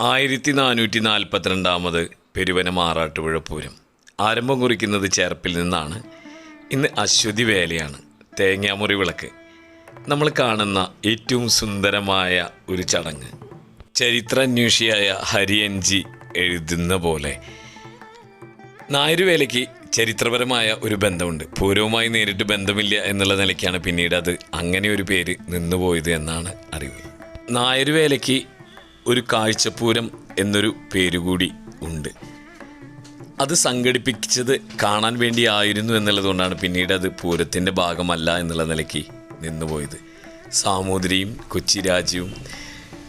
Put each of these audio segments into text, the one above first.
ആയിരത്തി നാനൂറ്റി നാൽപ്പത്തിരണ്ടാമത് പെരുവന മാറാട്ടുപുഴ പൂരം ആരംഭം കുറിക്കുന്നത് ചേർപ്പിൽ നിന്നാണ്. ഇന്ന് അശ്വതി വേലയാണ്. തേങ്ങാമുറി വിളക്ക്. നമ്മൾ കാണുന്ന ഏറ്റവും സുന്ദരമായ ഒരു ചടങ്ങ്. ചരിത്രാന്വേഷിയായ ഹരിയൻജി എഴുതുന്ന പോലെ. നായരുവേലയ്ക്ക് ചരിത്രപരമായ ഒരു ബന്ധമുണ്ട്. പൂരവുമായി നേരിട്ട് ബന്ധമില്ല എന്നുള്ള നിലയ്ക്കാണ് പിന്നീട് അത് അങ്ങനെ ഒരു പേര് നിന്നുപോയത് എന്നാണ് അറിവ്. നായരുവേലയ്ക്ക് ഒരു കാഴ്ചപ്പൂരം എന്നൊരു പേരുകൂടി ഉണ്ട്. അത് സംഘടിപ്പിച്ചത് കാണാൻ വേണ്ടിയായിരുന്നു എന്നുള്ളതുകൊണ്ടാണ് പിന്നീട് അത് പൂരത്തിന്റെ ഭാഗമല്ല എന്നുള്ള നിലയ്ക്ക് നിന്നുപോയത്. സാമൂതിരിയും കൊച്ചി രാജ്യവും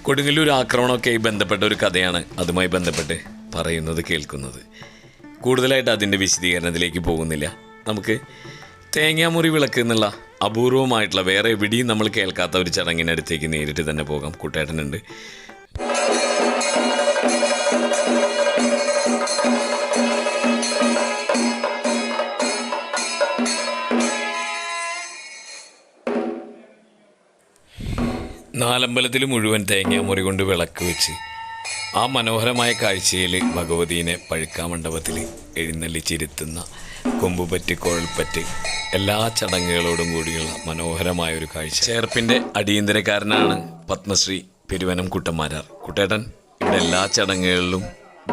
കൊടുങ്ങല്ലൂർ ആക്രമണമൊക്കെയായി ബന്ധപ്പെട്ട ഒരു കഥയാണ് അതുമായി ബന്ധപ്പെട്ട് പറയുന്നത് കേൾക്കുന്നത്. കൂടുതലായിട്ട് അതിന്റെ വിശദീകരണത്തിലേക്ക് പോകുന്നില്ല. നമുക്ക് തേങ്ങാമുറി വിളക്ക് എന്നുള്ള അപൂർവമായിട്ടുള്ള വേറെ എവിടെയും നമ്മൾ കേൾക്കാത്ത ഒരു ചടങ്ങിനടുത്തേക്ക് നേരിട്ട് തന്നെ പോകാം. കൂട്ടേട്ടനുണ്ട്. നാലമ്പലത്തിൽ മുഴുവൻ തേങ്ങാമുറി കൊണ്ട് വിളക്ക് വെച്ച് ആ മനോഹരമായ കാഴ്ചയിൽ ഭഗവതീനെ പഴുക്കാമണ്ഡപത്തിൽ എഴുന്നള്ളിച്ചിരുത്തുന്ന കൊമ്പുപറ്റ് കുഴൽപ്പറ്റ് എല്ലാ ചടങ്ങുകളോടും കൂടിയുള്ള മനോഹരമായ ഒരു കാഴ്ച. ചേർപ്പിന്റെ അടിയന്തരക്കാരനാണ് പത്മശ്രീ പെരുവനം കുട്ടന്മാരാർ. കുട്ടേട്ടൻ എല്ലാ ചടങ്ങുകളിലും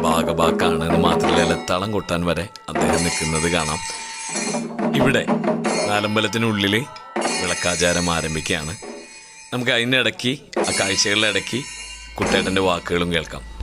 ഭാഗഭാക്കാണ്. എന്ന് മാത്രമല്ല തളം കൊട്ടാൻ വരെ അദ്ദേഹം നിൽക്കുന്നത് കാണാം. ഇവിടെ നാലമ്പലത്തിനുള്ളിൽ വിളക്കാചാരം ആരംഭിക്കുകയാണ്. നമുക്ക് അതിന്റെ ഇടയ്ക്ക് ആ കാഴ്ചകളുടെ ഇടയ്ക്ക് കുട്ടേട്ടന്റെ വാക്കുകളും കേൾക്കാം.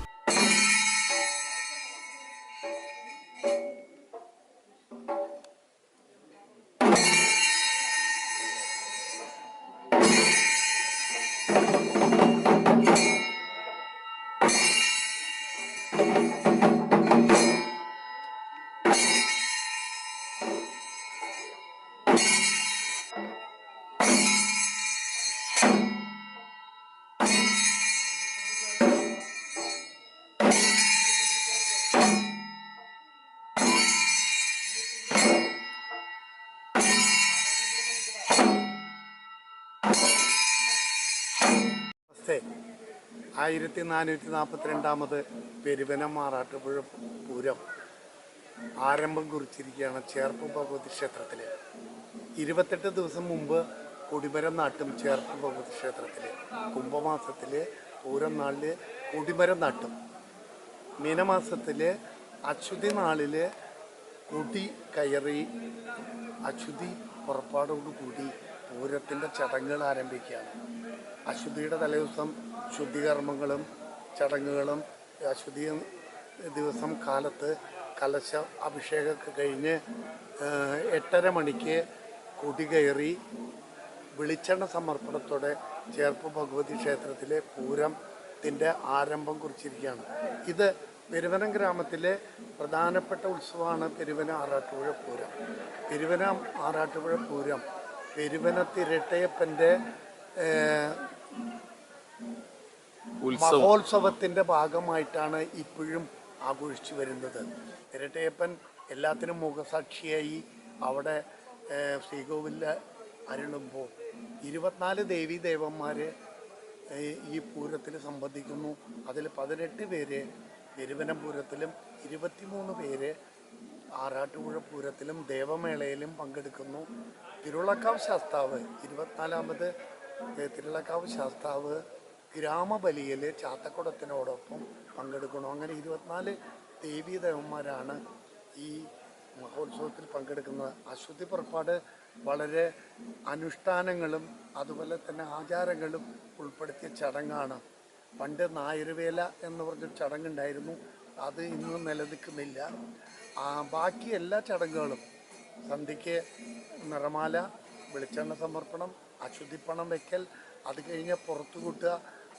നമസ്തേ ആയിരത്തി നാനൂറ്റി നാൽപ്പത്തിരണ്ടാമത് പെരുവനം മാറാട്ടുപുഴ പൂരം ആരംഭം കുറിച്ചിരിക്കുകയാണ് ചേർപ്പ് ഭഗവതി ക്ഷേത്രത്തിൽ ഇരുപത്തെട്ട് ദിവസം മുമ്പ് കൊടിമരം നാട്ടും ചേർപ്പ് ഭഗവതി ക്ഷേത്രത്തിൽ കുംഭമാസത്തിൽ പൂരം നാളിൽ കൊടിമരം നാട്ടും. മീനമാസത്തിൽ അശ്വതി നാളിൽ കൊടി കയറി അശ്വതി പുറപ്പാടോടുകൂടി പൂരത്തിന്റെ ചടങ്ങുകൾ ആരംഭിക്കുകയാണ്. അശുദ്ധിയുടെ തലേദിവസം ശുദ്ധികർമ്മങ്ങളും ചടങ്ങുകളും അശുദ്ധി ദിവസം കാലത്ത് കലശ അഭിഷേകമൊക്കെ കഴിഞ്ഞ് എട്ടര മണിക്ക് കുടി കയറി വെളിച്ചെണ്ണ സമർപ്പണത്തോടെ ചേർപ്പ് ഭഗവതി ക്ഷേത്രത്തിലെ പൂരത്തിന്റെ ആരംഭം കുറിച്ചിരിക്കുകയാണ്. ഇത് പെരുവനം ഗ്രാമത്തിലെ പ്രധാനപ്പെട്ട ഉത്സവമാണ് പെരുവന ആറാട്ടുപുഴ പൂരം. പെരുവന ആറാട്ടുപുഴ പൂരം പെരുവനത്തിരട്ടയപ്പന്റെ മഹോത്സവത്തിന്റെ ഭാഗമായിട്ടാണ് ഇപ്പോഴും ആഘോഷിച്ചു വരുന്നത്. ഇരട്ടയപ്പൻ എല്ലാത്തിനും മുഖസാക്ഷിയായി അവിടെ ശ്രീകോവിൽ ശ്രീകോവിലിൽ അരുളുമ്പോൾ ഇരുപത്തിനാല് ദേവീ ദേവന്മാര് ഈ പൂരത്തിൽ സംബന്ധിക്കുന്നു. അതിൽ പതിനെട്ട് പേര് തിരുവനന്തപുരത്തിലും പൂരത്തിലും ഇരുപത്തിമൂന്ന് പേര് ആറാട്ടുപുഴ പൂരത്തിലും ദേവമേളയിലും പങ്കെടുക്കുന്നു. തിരുളക്കാവ് ശാസ്താവ് ഇരുപത്തിനാലാമത് തിരുളക്കാവ് ശാസ്താവ് ഗ്രാമബലിയിൽ ചാത്തക്കുടത്തിനോടൊപ്പം പങ്കെടുക്കണം അങ്ങനെ ഇരുപത്തിനാല് ദേവീ ദേവന്മാരാണ് ഈ മഹോത്സവത്തിൽ പങ്കെടുക്കുന്നത്. അശ്വതി പുറപ്പാട് വളരെ അനുഷ്ഠാനങ്ങളും അതുപോലെ തന്നെ ആചാരങ്ങളും ഉൾപ്പെടുത്തിയ ചടങ്ങാണ്. പണ്ട് നായർവേല എന്ന് പറഞ്ഞൊരു ചടങ്ങുണ്ടായിരുന്നു. അത് ഇന്ന് നിലനിൽക്കുന്നില്ല. ബാക്കി എല്ലാ ചടങ്ങുകളും സന്ധ്യയ്ക്ക് നിറമാല വെളിച്ചെണ്ണ സമർപ്പണം അശുദ്ധിപ്പണം വെക്കൽ അത് കഴിഞ്ഞാൽ പുറത്തു കൂട്ടുക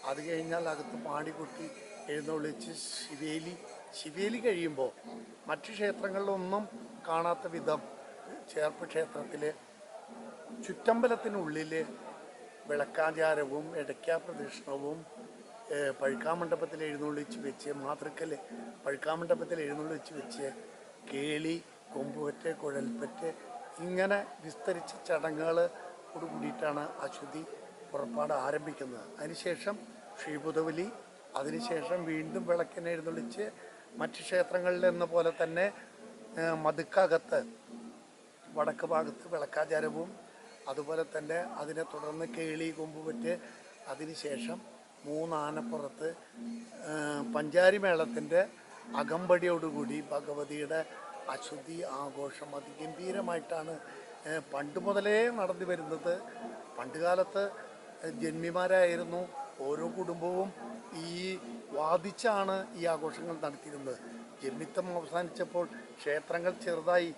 അത് കഴിഞ്ഞാൽ അകത്ത് പാടി കൊട്ടി എഴുന്നള്ളിച്ച് ശിവേലി. ശിവേലി കഴിയുമ്പോൾ മറ്റു ക്ഷേത്രങ്ങളിലൊന്നും കാണാത്ത വിധം ചേർപ്പ് ക്ഷേത്രത്തിൽ ചുറ്റമ്പലത്തിനുള്ളിൽ വിളക്കാചാരവും ഇടയ്ക്കാ പ്രദക്ഷിണവും പഴുക്കാമണ്ഡപത്തിൽ എഴുന്നള്ളിച്ച് വെച്ച് മാതൃക്കൽ പഴുക്കാമണ്ഡപത്തിൽ എഴുന്നള്ളിച്ച് വെച്ച് കേളി കൊമ്പുപറ്റ് കുഴൽപ്പറ്റ് ഇങ്ങനെ വിസ്തരിച്ച ചടങ്ങുകൾ കൂടിയിട്ടാണ് അശ്വതി പുറപ്പാട് ആരംഭിക്കുന്നത്. അതിനുശേഷം ശ്രീബുധവലി അതിനുശേഷം വീണ്ടും വിളക്കിനെ എഴുന്നള്ളിച്ച് മറ്റ് ക്ഷേത്രങ്ങളിൽ എന്ന പോലെ തന്നെ മതുക്കകത്ത് വടക്ക് ഭാഗത്ത് വിളക്കാചാരവും അതുപോലെ തന്നെ അതിനെ തുടർന്ന് കേളി കൊമ്പുപറ്റ് അതിനുശേഷം മൂന്നാനപ്പുറത്ത് പഞ്ചാരി മേളത്തിന്റെ അകമ്പടിയോടുകൂടി ഭഗവതിയുടെ അശുദ്ധി ആഘോഷം അതിഗംഭീരമായിട്ടാണ് പണ്ട് മുതലേ നടന്നു വരുന്നത് പണ്ടുകാലത്ത് ജന്മിമാരായിരുന്നു. ഓരോ കുടുംബവും ഈ വാദിച്ചാണ് ഈ ആഘോഷങ്ങൾ നടത്തിയിരുന്നത്. ജന്മിത്തം അവസാനിച്ചപ്പോൾ ക്ഷേത്രങ്ങൾ ചെറുതായി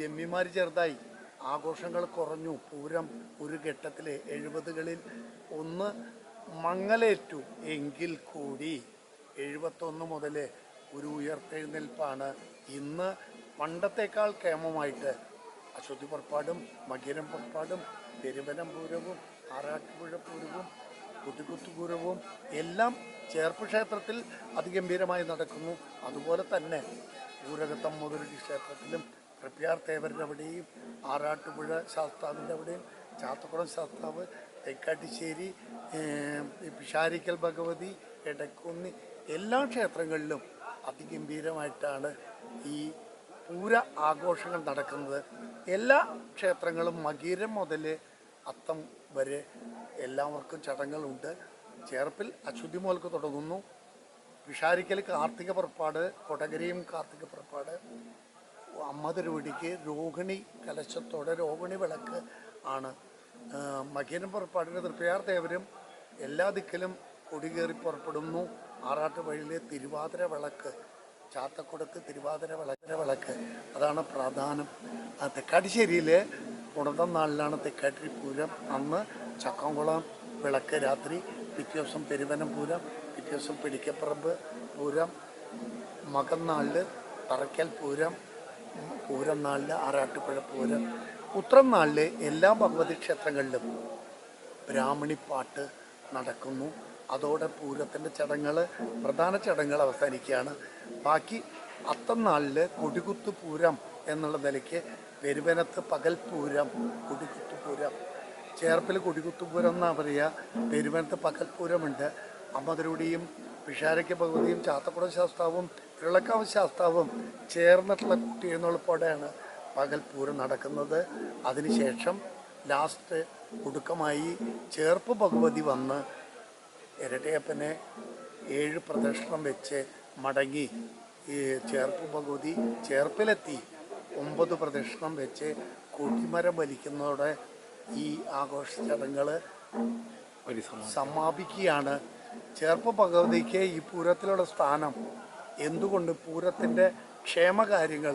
ജന്മിമാർ ചെറുതായി. ആഘോഷങ്ങൾ കുറഞ്ഞു. പൂരം ഒരു ഘട്ടത്തിൽ എഴുപതുകളിൽ ഒന്ന് മങ്ങലേറ്റു എങ്കിൽ കൂടി എഴുപത്തൊന്ന് മുതൽ ഒരു ഉയർത്തെഴുന്നേൽപ്പാണ്. ഇന്ന് പണ്ടത്തേക്കാൾ കേമമായിട്ട് അശ്വതി പുറപ്പാടും മകീരം പുറപ്പാടും പെരുവനം പൂരവും ആറാട്ടുപുഴ പൂരവും കുട്ടിക്കുത്തുപൂരവും എല്ലാം ചേർപ്പ് ക്ഷേത്രത്തിൽ അതിഗംഭീരമായി നടക്കുന്നു. അതുപോലെ തന്നെ ഊരകത്തം മുതലി ക്ഷേത്രത്തിലും തൃപ്പ്യാർ തേവരുടെ അവിടെയും ആറാട്ടുപുഴ ശാസ്താവിന്റെ അവിടെയും ചാത്തക്കുളം ശാസ്താവ് തെക്കാട്ടിശ്ശേരി പിഷാരിക്കൽ ഭഗവതി എടക്കുന്നി എല്ലാ ക്ഷേത്രങ്ങളിലും അതിഗംഭീരമായിട്ടാണ് ഈ പൂര ആഘോഷങ്ങൾ നടക്കുന്നത് എല്ലാ ക്ഷേത്രങ്ങളും മകീരം മുതൽ അത്തം വരെ എല്ലാവർക്കും ചടങ്ങുകളുണ്ട്. ചേർപ്പിൽ അശുദ്ധി മുതൽക്ക് തുടങ്ങുന്നു. വിഷാരിക്കൽ കാർത്തിക പുറപ്പാട് കൊടകരയും കാർത്തിക പുറപ്പാട് അമ്മ തിരുവടിക്ക് രോഹിണി കലശത്തോടെ രോഹിണി വിളക്ക് ആണ്. മകീരം പുറപ്പാടിന് തൃപ്പയാർ ദേവരും എല്ലാ ദിക്കിലും കൊടികേറി പുറപ്പെടുന്നു. ആറാട്ട് വഴിയിലെ തിരുവാതിര വിളക്ക് ചാത്തക്കുടത്ത് തിരുവാതിര വിളക്കിര വിളക്ക്. അതാണ് പ്രധാനം. തെക്കാട്ടിശ്ശേരിയിൽ ഉണർന്ന നാളിലാണ് തെക്കാട്ടിരി പൂരം അന്ന് ചക്കംകുളം വിളക്ക് രാത്രി പിറ്റേ ദിവസം പെരുവനം പൂരം പിറ്റേ ദിവസം പിടിക്കപ്പറമ്പ് പൂരം മകം നാളിൽ തറയ്ക്കൽ പൂരം പൂരം നാളിൽ ആറാട്ടുപുഴ പൂരം. ഉത്രം നാളിൽ എല്ലാ ഭഗവതി ക്ഷേത്രങ്ങളിലും ബ്രാഹ്മണിപ്പാട്ട് നടക്കുന്നു. അതോടെ പൂരത്തിന്റെ ചടങ്ങുകൾ പ്രധാന ചടങ്ങുകൾ അവസാനിക്കുകയാണ്. ബാക്കി അത്തം നാളിൽ കൊടികുത്ത് പൂരം എന്നുള്ള നിലയ്ക്ക് പെരുവനത്ത് പകൽ പൂരം കൊടികുത്ത് പൂരം. ചേർപ്പിൽ കൊടികുത്ത് പൂരം എന്നാണ് പറയുക. പെരുവനത്ത് പകൽ പൂരമുണ്ട്. അമ്മതിരുടിയും പിഷാരയ്ക്ക് ഭഗവതിയും ചാത്തക്കുട ശാസ്താവും വിളക്കാവ് ശാസ്താവും ചേർന്നിട്ടുള്ള കുട്ടി എന്നുള്ളപ്പോടെയാണ് പകൽ പൂരം നടക്കുന്നത്. അതിനുശേഷം ലാസ്റ്റ് ഒടുക്കമായി ചേർപ്പ് ഭഗവതി വന്ന് ഇരട്ടയപ്പനെ ഏഴ് പ്രദക്ഷിണം വെച്ച് മടങ്ങി ഈ ചേർപ്പ് ഭഗവതി ചേർപ്പിലെത്തി. ഒമ്പത് പ്രദക്ഷിണം വെച്ച് കൊടിമരം വലിക്കുന്നതോടെ ഈ ആഘോഷ ചടങ്ങുകൾ സമാപിക്കുകയാണ്. ചേർപ്പ് ഭഗവതിക്ക് ഈ പൂരത്തിലുള്ള സ്ഥാനം എന്തുകൊണ്ട് പൂരത്തിന്റെ ക്ഷേമകാര്യങ്ങൾ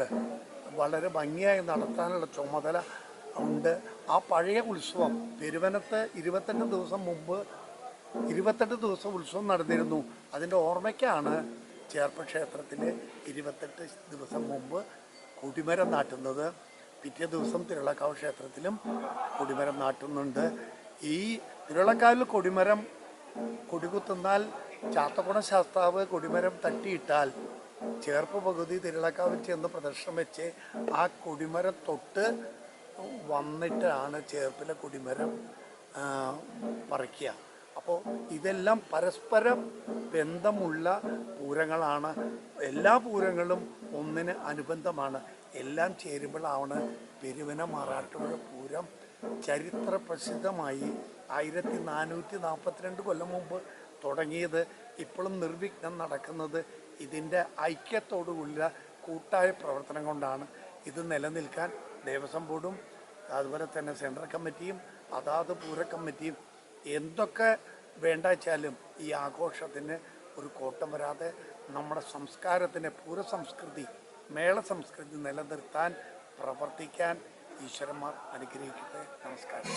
വളരെ ഭംഗിയായി നടത്താനുള്ള ചുമതല ഉണ്ട്. ആ പഴയ ഉത്സവം പെരുവനത്ത് ഇരുപത്തെട്ട് ദിവസം മുമ്പ് ഇരുപത്തെട്ട് ദിവസം ഉത്സവം നടന്നിരുന്നു. അതിന്റെ ഓർമ്മയ്ക്കാണ് ചേർപ്പ് ക്ഷേത്രത്തിൽ ഇരുപത്തെട്ട് ദിവസം മുമ്പ് കൊടിമരം നാട്ടുന്നത്. പിറ്റേ ദിവസം തിരുളക്കാവ് ക്ഷേത്രത്തിലും കൊടിമരം നാട്ടുന്നുണ്ട്. ഈ തിരുളക്കാവിൽ കൊടിമരം കൊടികുത്തുന്നാൽ ചാത്തക്കുണ ശാസ്താവ് കൊടിമരം തട്ടിയിട്ടാൽ ചേർപ്പ് പകുതി തിരുളക്കാവിൽ ചെന്ന് പ്രദർശനം വെച്ച് ആ കൊടിമരം തൊട്ട് വന്നിട്ടാണ് ചേർപ്പിലെ കൊടിമരം പറിക്കുക. അപ്പോൾ ഇതെല്ലാം പരസ്പരം ബന്ധമുള്ള പൂരങ്ങളാണ്. എല്ലാ പൂരങ്ങളും ഒന്നിന് അനുബന്ധമാണ്. എല്ലാം ചേരുമ്പോഴാണ് പെരുവന മാറാട്ടുപുഴ പൂരം ചരിത്ര പ്രസിദ്ധമായി ആയിരത്തി നാനൂറ്റി നാൽപ്പത്തിരണ്ട് കൊല്ലം മുമ്പ് തുടങ്ങിയത്. ഇപ്പോഴും നിർവിഘ്നം നടക്കുന്നത് ഇതിന്റെ ഐക്യത്തോടുകൂടിയ കൂട്ടായ പ്രവർത്തനം കൊണ്ടാണ്. ഇത് നിലനിൽക്കാൻ ദേവസ്വം ബോർഡും അതുപോലെ തന്നെ സെൻട്രൽ കമ്മിറ്റിയും അതാത് പൂര കമ്മിറ്റിയും എന്തൊക്കെ വേണ്ട വെച്ചാലും ഈ ആഘോഷത്തിന് ഒരു കോട്ടം വരാതെ നമ്മുടെ സംസ്കാരത്തിന്റെ പൂര സംസ്കൃതി മേള സംസ്കൃതി നിലനിർത്താൻ പ്രവർത്തിക്കാൻ ഈശ്വരന്മാർ അനുഗ്രഹിക്കട്ടെ. നമസ്കാരം.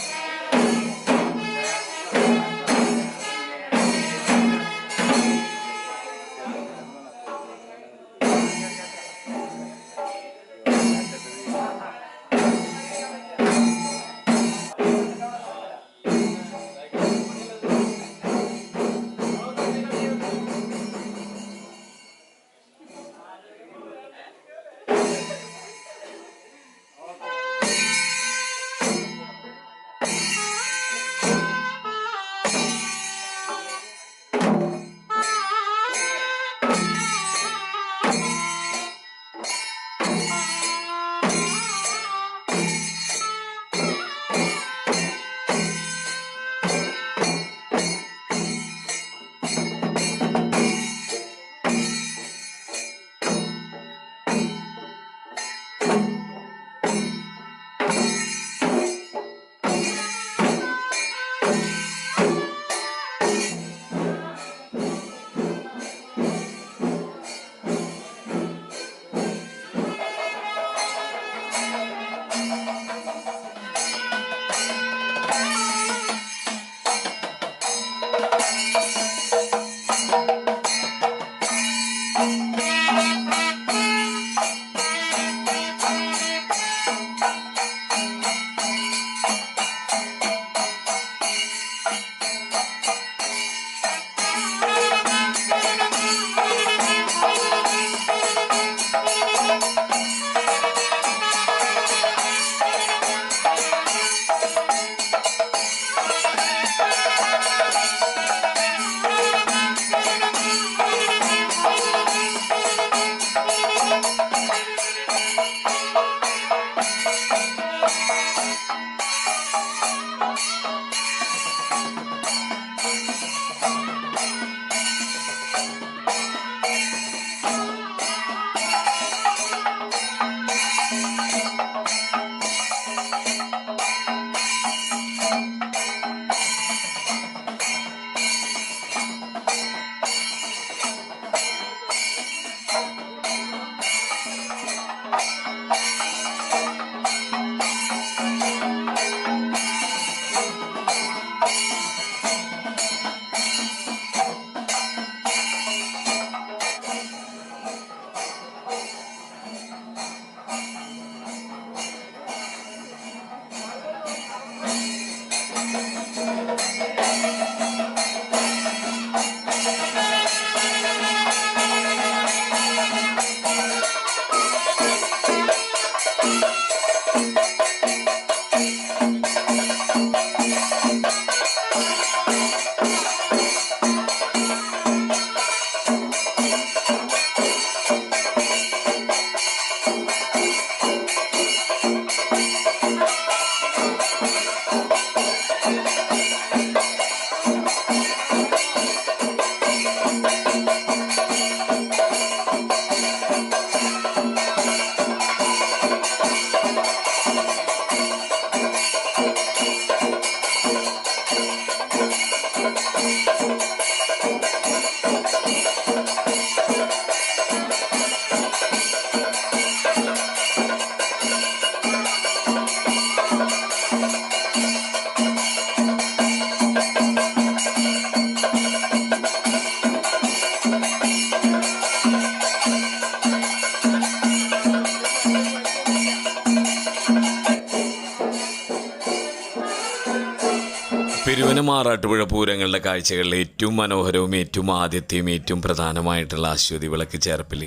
തിരുവന മാറാട്ടുപുഴ പൂരങ്ങളുടെ കാഴ്ചകളിൽ ഏറ്റവും മനോഹരവും ഏറ്റവും ആദ്യത്തെയും ഏറ്റവും പ്രധാനമായിട്ടുള്ള അശ്വതി വിളക്ക് ചേർപ്പിൽ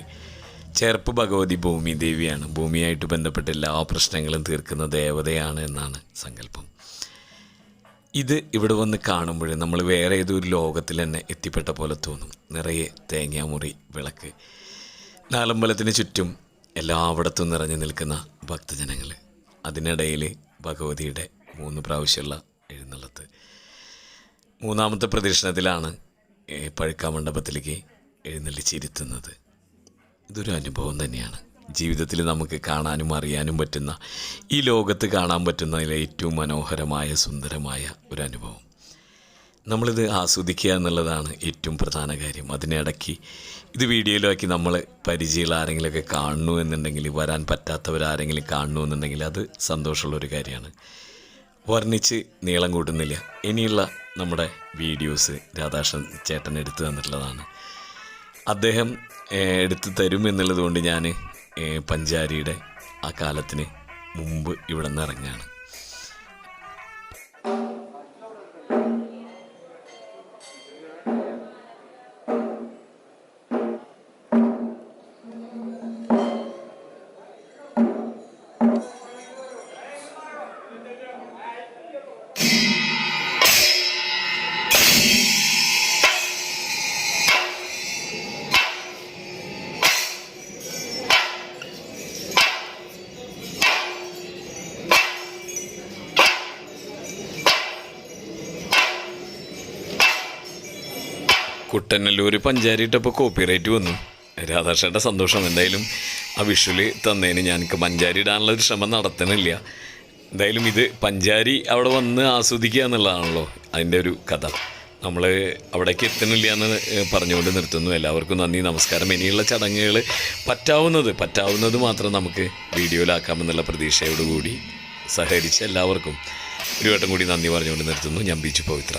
ചേർപ്പ് ഭഗവതി ഭൂമി ദേവിയാണ്. ഭൂമിയായിട്ട് ബന്ധപ്പെട്ട എല്ലാ പ്രശ്നങ്ങളും തീർക്കുന്ന ദേവതയാണ് എന്നാണ് സങ്കല്പം. ഇത് ഇവിടെ വന്ന് കാണുമ്പോൾ നമ്മൾ വേറെ ഏതൊരു ലോകത്തിൽ തന്നെ എത്തിപ്പെട്ട പോലെ തോന്നും. നിറയെ തേങ്ങാമുറി വിളക്ക്. നാലമ്പലത്തിന് ചുറ്റും എല്ലായിടത്തും നിറഞ്ഞു നിൽക്കുന്ന ഭക്തജനങ്ങൾ. അതിനിടയിൽ ഭഗവതിയുടെ മൂന്ന് പ്രാവശ്യമുള്ള എഴുന്നള്ളത്ത്. മൂന്നാമത്തെ പ്രദക്ഷിണത്തിലാണ് മണ്ഡപത്തിലേക്ക് പഴുക്കാമണ്ഡപത്തിലേക്ക് എഴുന്നള്ളിച്ചിരുത്തുന്നത്. ഇതൊരു അനുഭവം തന്നെയാണ്. ജീവിതത്തിൽ നമുക്ക് കാണാനും അറിയാനും പറ്റുന്ന ഈ ലോകത്ത് കാണാൻ പറ്റുന്നതിലെ ഏറ്റവും മനോഹരമായ സുന്ദരമായ ഒരു അനുഭവം. നമ്മളിത് ആസ്വദിക്കുക എന്നുള്ളതാണ് ഏറ്റവും പ്രധാന കാര്യം. അതിനിടയ്ക്ക് ഇത് വീഡിയോയിലാക്കി നമ്മൾ പരിചയമുള്ള ആരെങ്കിലുമൊക്കെ കാണുന്നു എന്നുണ്ടെങ്കിൽ വരാൻ പറ്റാത്തവരാരെങ്കിലും കാണുന്നു എന്നുണ്ടെങ്കിൽ അത് സന്തോഷമുള്ളൊരു കാര്യമാണ്. വർണിച്ച് നീളം കൂട്ടുന്നില്ല. ഇനിയുള്ള നമ്മുടെ വീഡിയോസ് രാധാകൃഷ്ണൻ ചേട്ടൻ എടുത്തു തന്നിട്ടുള്ളതാണ്. അദ്ദേഹം എടുത്തു തരും എന്നുള്ളത് കൊണ്ട് ഞാൻ പഞ്ചാരിയുടെ ആ കാലത്തിന് മുമ്പ് ഇവിടെ നിന്ന് ഇറങ്ങുകയാണ്. കുട്ടനല്ലൂർ പഞ്ചാരി ഇട്ടപ്പോൾ കോപ്പി റൈറ്റ് വന്നു. രാധാകൃഷ്ണന്റെ സന്തോഷം എന്തായാലും ആ വിഷുവിൽ തന്നതിന് ഞാൻ പഞ്ചാരി ഇടാനുള്ള ഒരു ശ്രമം നടത്തണില്ല. എന്തായാലും ഇത് പഞ്ചാരി അവിടെ വന്ന് ആസ്വദിക്കുക എന്നുള്ളതാണല്ലോ അതിന്റെ ഒരു കഥ. നമ്മൾ അവിടേക്ക് എത്തണില്ല എന്ന് പറഞ്ഞുകൊണ്ട് നിർത്തുന്നു. എല്ലാവർക്കും നന്ദി നമസ്കാരം. ഇനിയുള്ള ചടങ്ങുകൾ പറ്റാവുന്നത് പറ്റാവുന്നത് മാത്രം നമുക്ക് വീഡിയോയിലാക്കാമെന്നുള്ള പ്രതീക്ഷയോടുകൂടി സഹകരിച്ച എല്ലാവർക്കും ഒരു വട്ടം കൂടി നന്ദി പറഞ്ഞുകൊണ്ട് നിർത്തുന്നു. ഞാൻ ബീച്ച് പവിത്ര.